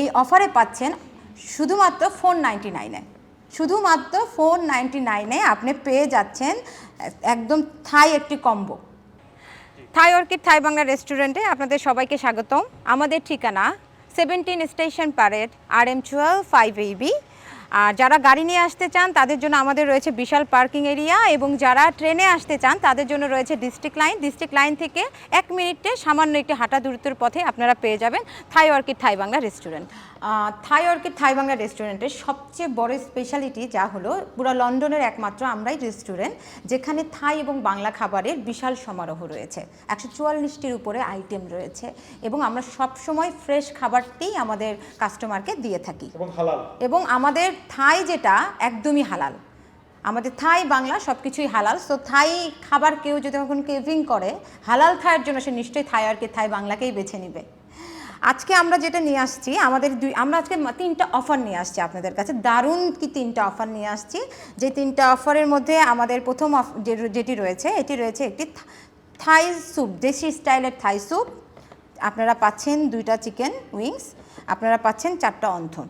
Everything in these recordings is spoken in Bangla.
এই অফারে পাচ্ছেন শুধুমাত্র ফোর নাইনটি নাইনে। শুধুমাত্র ফোর নাইনটি নাইনে আপনি পেয়ে যাচ্ছেন একদম থাই একটি combo. Thai orchid, Thai Bangla রেস্টুরেন্টে আপনাদের সবাইকে স্বাগতম। আমাদের ঠিকানা seventeen station parade R M twelve five AB আর যারা গাড়ি নিয়ে আসতে চান তাদের জন্য আমাদের রয়েছে বিশাল পার্কিং এরিয়া এবং যারা ট্রেনে আসতে চান তাদের জন্য রয়েছে ডিস্ট্রিক্ট লাইন। ডিস্ট্রিক্ট লাইন থেকে এক মিনিটে সামান্য একটি হাঁটা দূরত্বের পথে আপনারা পেয়ে যাবেন Thai orchid Thai Bangla restaurant. Thai orchid Thai Bangla রেস্টুরেন্টের সবচেয়ে বড় স্পেশালিটি যা হলো পুরো লন্ডনের একমাত্র আমরাই রেস্টুরেন্ট যেখানে থাই এবং বাংলা খাবারের বিশাল সমারোহ রয়েছে। একশো চুয়াল্লিশটির উপরে আইটেম রয়েছে এবং আমরা সবসময় ফ্রেশ খাবারটি আমাদের কাস্টমারকে দিয়ে থাকি। এবং এবং আমাদের থাই যেটা একদমই হালাল। আমাদের থাই, বাংলা সব কিছুই হালাল। সো থাই খাবার কেউ যদি এখন কেভিং করে, হালাল থাইয়ের জন্য সে নিশ্চয়ই থাই আর কি থাই বাংলাকেই বেছে নেবে। আজকে আমরা যেটা নিয়ে আসছি, আমাদের দুই, আমরা আজকে তিনটা অফার নিয়ে আসছি আপনাদের কাছে। দারুণ কি তিনটা অফার নিয়ে আসছি। যে তিনটা অফারের মধ্যে আমাদের প্রথম অফ- যেটি রয়েছে, এটি রয়েছে একটি থাই স্যুপ দেশি স্টাইলের থাই স্যুপ আপনারা পাচ্ছেন দুইটা চিকেন উইংস আপনারা পাচ্ছেন চারটা অন্থন।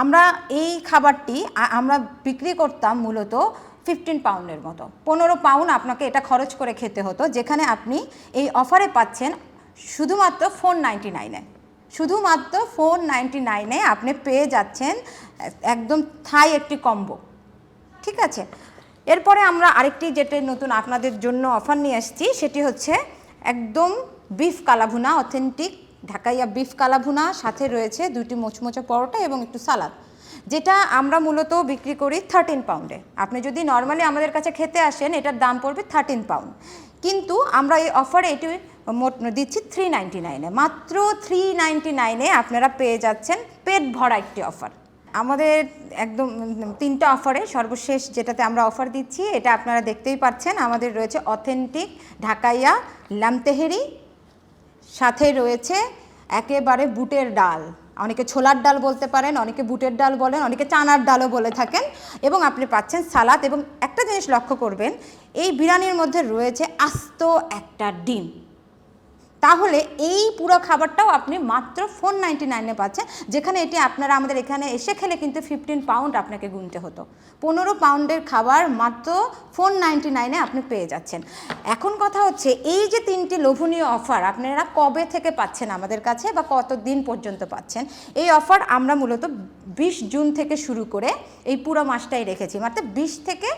আমরা এই খাবারটি আমরা বিক্রি করতাম মূলত ফিফটিন পাউন্ডের মতো। পনেরো পাউন্ড আপনাকে এটা খরচ করে খেতে হতো, যেখানে আপনি এই অফারে পাচ্ছেন শুধুমাত্র ফোর নাইনটি নাইনে শুধুমাত্র ফোর নাইনটি নাইনে আপনি পেয়ে যাচ্ছেন একদম থাই একটি কম্বো ঠিক আছে? এরপরে আমরা আরেকটি যেটা নতুন আপনাদের জন্য অফার নিয়ে আসছি সেটি হচ্ছে একদম beef kala bhuna authentic Dhakaiya beef kala bhuna, সাথে রয়েছে দুটি মোচমোচা পরোটা এবং একটু সালাদ, যেটা আমরা মূলত বিক্রি করি থার্টিন পাউন্ডে আপনি যদি নর্মালি আমাদের কাছে খেতে আসেন, এটার দাম পড়বে থার্টিন পাউন্ড কিন্তু আমরা এই অফারে এটি মোট দিচ্ছি থ্রি নাইনটি নাইনে মাত্র থ্রি নাইনটি নাইনে আপনারা পেয়ে যাচ্ছেন পেট ভরা একটি অফার আমাদের একদম তিনটা অফারে সর্বশেষ যেটাতে আমরা অফার দিচ্ছি, এটা আপনারা দেখতেই পাচ্ছেন। আমাদের রয়েছে অথেন্টিক ঢাকাইয়া লামতেহেরি সাথে রয়েছে একেবারে বুটের ডাল। অনেকে ছোলার ডাল বলতে পারেন, অনেকে বুটের ডাল বলেন, অনেকে চানার ডালও বলে থাকেন। এবং আপনি পাচ্ছেন সালাদ এবং একটা জিনিস লক্ষ্য করবেন, এই বিরিয়ানির মধ্যে রয়েছে আস্ত একটা ডিম। তাহলে এই পুরো খাবারটাও আপনি মাত্র ফোর নাইনটি নাইনে পাচ্ছেন, যেখানে এটি আপনারা আমাদের এখানে এসে খেলে কিন্তু ফিফটিন পাউন্ড আপনাকে গুনতে হতো। পনেরো পাউন্ডের খাবার মাত্র ফোর নাইনটি নাইনে আপনি পেয়ে যাচ্ছেন। এখন কথা হচ্ছে, এই যে তিনটি লোভনীয় অফার আপনারা কবে থেকে পাচ্ছেন আমাদের কাছে বা কত দিন পর্যন্ত পাচ্ছেন? এই অফার আমরা মূলত বিশ জুন থেকে শুরু করে এই পুরো মাসটাই রেখেছি। মাত্র বিশ থেকে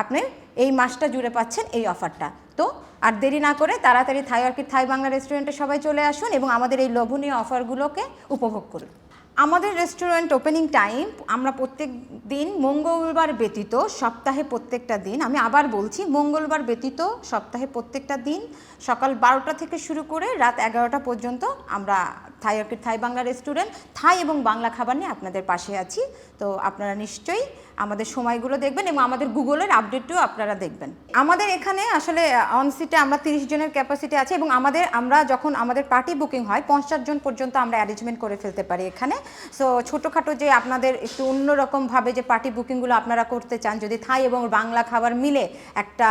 আপনি এই মাসটা জুড়ে পাচ্ছেন এই অফারটা তো, আর দেরি না করে তাড়াতাড়ি থাই অর্কিড থাই বাংলা রেস্টুরেন্টে সবাই চলে আসুন এবং আমাদের এই লোভনীয় অফারগুলোকে উপভোগ করুন। আমাদের রেস্টুরেন্ট ওপেনিং টাইম আমরা প্রত্যেক দিন মঙ্গলবার ব্যতীত সপ্তাহে প্রত্যেকটা দিন, আমি আবার বলছি মঙ্গলবার ব্যতীত সপ্তাহে প্রত্যেকটা দিন সকাল বারোটা থেকে শুরু করে রাত এগারোটা পর্যন্ত আমরা Thai orchid Thai Bangla restaurant Thai এবং বাংলা খাবার নিয়ে আপনাদের পাশে আছি। তো আপনারা নিশ্চয়ই আমাদের সময়গুলো দেখবেন এবং আমাদের গুগলের আপডেটটিও আপনারা দেখবেন। আমাদের এখানে আসলে অন সিটে আমরা তিরিশ জনের ক্যাপাসিটি আছে এবং আমাদের, আমরা যখন আমাদের পার্টি বুকিং হয়, পঞ্চাশ জন পর্যন্ত আমরা অ্যারেঞ্জমেন্ট করে ফেলতে পারি এখানে। সো ছোটোখাটো যে আপনাদের একটু অন্যরকমভাবে যে পার্টি বুকিংগুলো আপনারা করতে চান, যদি থাই এবং বাংলা খাবার মিলে একটা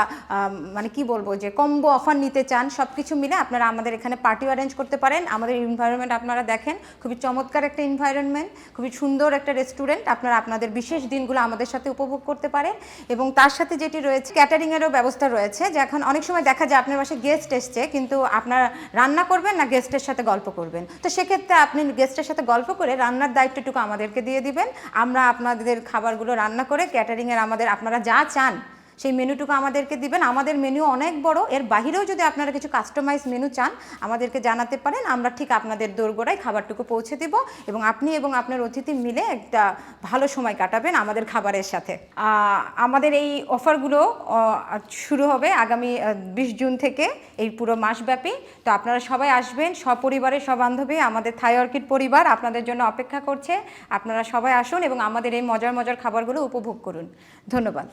মানে কি বলব যে কম্বো অফার নিতে চান সব কিছু মিলে আপনারা আমাদের এখানে পার্টিও অ্যারেঞ্জ করতে পারেন। আমাদের এনভায়রনমেন্ট আপনারা দেখেন, খুবই চমৎকার একটা এনভায়রনমেন্ট খুবই সুন্দর একটা রেস্টুরেন্ট আপনারা আপনাদের বিশেষ দিনগুলো আমাদের সাথে উপভোগ করতে পারেন। এবং তার সাথে যেটি রয়েছে ক্যাটারিংয়েরও ব্যবস্থা রয়েছে, যে এখন অনেক সময় দেখা যায় আপনার বাসায় গেস্ট এসছে, কিন্তু আপনারা রান্না করবেন না গেস্টের সাথে গল্প করবেন। তো সেক্ষেত্রে আপনি গেস্টের সাথে গল্প করে রান্নার দায়িত্বটুকু আমাদেরকে দিয়ে দিবেন। আমরা আপনাদের খাবারগুলো রান্না করে ক্যাটারিংয়ের আমাদের আপনারা যা চান সেই মেনুটুকু আমাদেরকে দিবেন। আমাদের মেনু অনেক বড়। এর বাহিরেও যদি আপনারা কিছু কাস্টমাইজ মেনু চান, আমাদেরকে জানাতে পারেন। আমরা ঠিক আপনাদের দোরগোড়ায় খাবারটুকু পৌঁছে দিব এবং আপনি এবং আপনার অতিথি মিলে একটা ভালো সময় কাটাবেন আমাদের খাবারের সাথে। আমাদের এই অফারগুলো শুরু হবে আগামী বিশ জুন থেকে এই পুরো মাসব্যাপী। তো আপনারা সবাই আসবেন, সপরিবারে, সবান্ধবে, আমাদের থাই অর্কিড পরিবার আপনাদের জন্য অপেক্ষা করছে। আপনারা সবাই আসুন এবং আমাদের এই মজার মজার খাবারগুলো উপভোগ করুন। ধন্যবাদ।